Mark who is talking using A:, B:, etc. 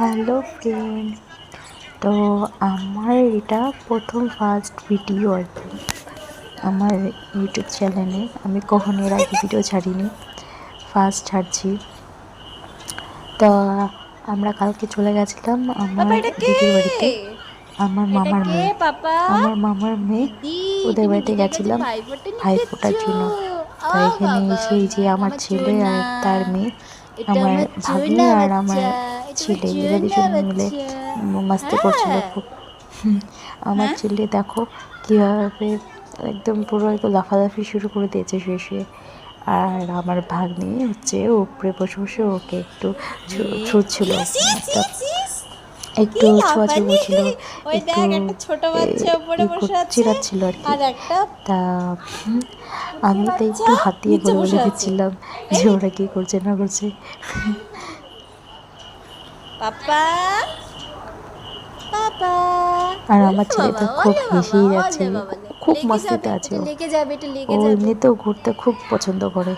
A: Hello friend তো আমার এটা প্রথম ফার্স্ট ভিডিও আর কি। আমার ইউটিউব চ্যানেলে আমি কখনো এর আগে ভিডিও ছাড়িনি ফার্স্ট ছাড়ছি। তো আমরা কালকে চলে গেছিলাম আমার দিদির বাড়িতে। আমার মামার মেয়ে। আমার মামার মেয়ে ওদের বাড়িতে গেছিলাম ভাই ফোটার জন্য। তাই এখানে এসে যে আমার ছেলে আর তার মেয়ে আমার
B: চুনা
A: আর আমার ছেলে এরা দুজন মিলে মাস্তি করছিল
B: হ্যাঁ।
A: খুব। আমার
B: হ্যাঁ?
A: ছেলে দেখো কীভাবে একদম পুরো একদম লাফালাফি শুরু করে দিয়েছে শুয়ে শুয়ে আর আমার ভাগ্নি হচ্ছে উপরে বসে বসে ওকে একটু ছু- ছুঁচ্ছিল। একটা ছোঁয়াছুঁই করছিল একটু চিরাচ্ছিল আর কি। তা আমি তো একটু হাতিয়ে বলে। দিচ্ছিলাম যে ওরা কী করছে না করছে।
B: পাপা। পাপা।
A: আর আমার ছেলে তো খুব হেসেই যাচ্ছে খুব মস্তিতে আছে ও।
B: লেগে যাবে এটা লেগে যাবে।
A: এমনিতেও ঘুরতে খুব পছন্দ করে।